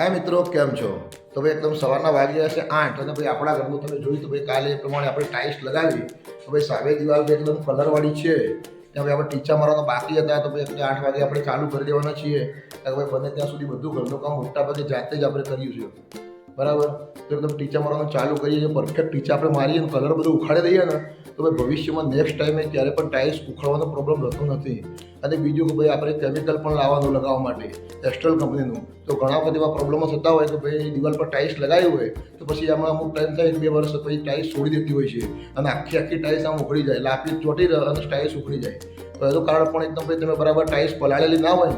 હા મિત્રો, કેમ છો? તો ભાઈ એકદમ સવારના વાગ્યા છે આઠ અને ભાઈ આપણા ઘરનું તમે જોયું તો ભાઈ કાલે એ પ્રમાણે આપણે ટાઇલ્સ લગાવી. તો ભાઈ સામે દિવાલ ભાઈ એકદમ કલરવાળી છે, ત્યાં ભાઈ આપણે ટીચા મારવાના બાકી હતા તો ભાઈ એટલે આઠ વાગે આપણે ચાલુ કરી દેવાના છીએ. ભાઈ બને ત્યાં સુધી બધું ઘરનું કામ મોટા ભાગે જાતે જ આપણે કર્યું છે. બરાબર? તો એકદમ ટીચા મારવાનું ચાલુ કરીએ પરફેક્ટ ટીચા, આપણે મારીએ ને કલર બધું ઉખાડી દઈએ ને, તો ભાઈ ભવિષ્યમાં નેક્સ્ટ ટાઈમે ક્યારે પણ ટાઇલ્સ ઉખાડવાનો પ્રોબ્લેમ રહેતો નથી. અને બીજું કે ભાઈ આપણે કેમિકલ પણ લાવવાનું લગાવવા માટે એસ્ટ્રલ કંપનીનું તો ઘણા બધા એવા પ્રોબ્લેમો થતા હોય કે ભાઈ દિવાલ પર ટાઇલ્સ લગાવી હોય, તો પછી આમાં અમુક ટાઈમ થાય બે વર્ષ પછી ટાઇલ્સ છોડી દેતી હોય છે. અને આખી આખી ટાઇલ્સ આમ ઉખડી જાય, લાકડી ચોટી રહે અને ટાઇલ્સ ઉખડી જાય. તો એનું કારણ પણ એકદમ ભાઈ તમે બરાબર ટાઇલ્સ પલાળેલી ના હોય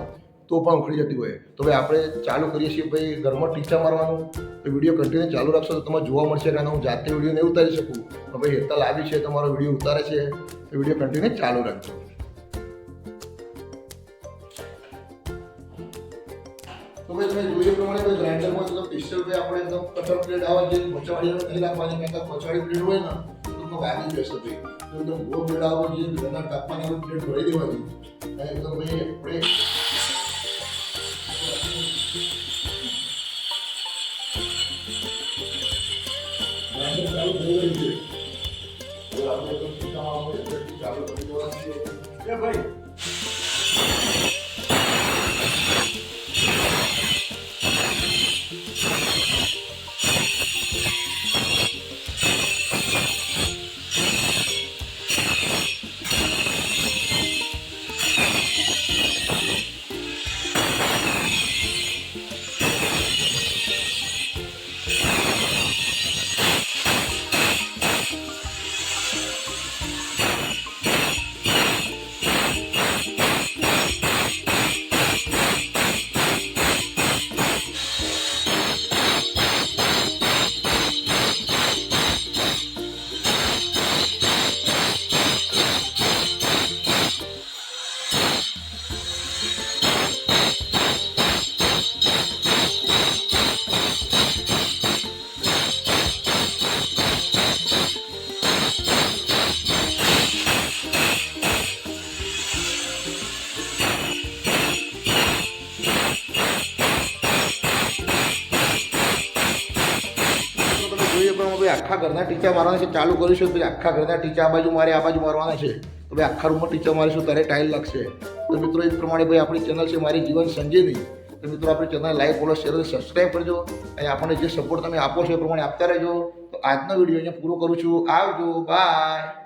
તો પણ ઉખડી જતી હોય. તો ભાઈ આપણે ચાલુ કરીએ છીએ ભાઈ ઘરમાં ટીચા મારવાનું. તો વીડિયો કન્ટિન્યુ ચાલુ રાખશો તો તમારે જોવા મળશે કારણ હું જાતે વીડિયો નહીં ઉતારી શકું. તો ભાઈ હેતલ આવી છે, તમારો વીડિયો ઉતારે છે. તો વીડિયો કન્ટિન્યુ ચાલુ રાખજો. તો ભાઈ તમે જોઈએ પ્રમાણે ભાઈ ગ્રાઇન્ડરમાં તો પિસ્ટલ ભાઈ આપણે એકદમ કટર પ્લેટ આવે જે પચાડી નહીં રાખવાની, કારણ કે પચાડી પ્લેટ હોય ને, તો તો વાગી જશે ભાઈ. તો એકદમ ગો પ્લેટ આવે જે ઘરના કાપવાની પ્લેટ ભરી દેવાની. અને એકદમ ભાઈ આપણે ચાલુ ભાઈ ભાઈ, આખા ઘરના ટીચા મારવાના છે, ચાલુ કરીશું તો આખા ઘરના ટીચા આ બાજુ મારે, આ બાજુ મારવાના છે. તો ભાઈ, આખા રૂમમાં ટીચા મારીશું ત્યારે ટાઈલ લાગશે. તો મિત્રો, એ પ્રમાણે ભાઈ, આપણી ચેનલ છે, મારી જીવન સંજીવની તો મિત્રો, આપણી ચેનલ લાઈક, ફોલો, શેર અને સબસ્ક્રાઈબ કરજો. અને આપણને જે સપોર્ટ તમે આપો છો, એ પ્રમાણે આપતા રહેજો. તો આજનો વીડિયો અહીંયા પૂરો કરું છું. આવજો, બાય.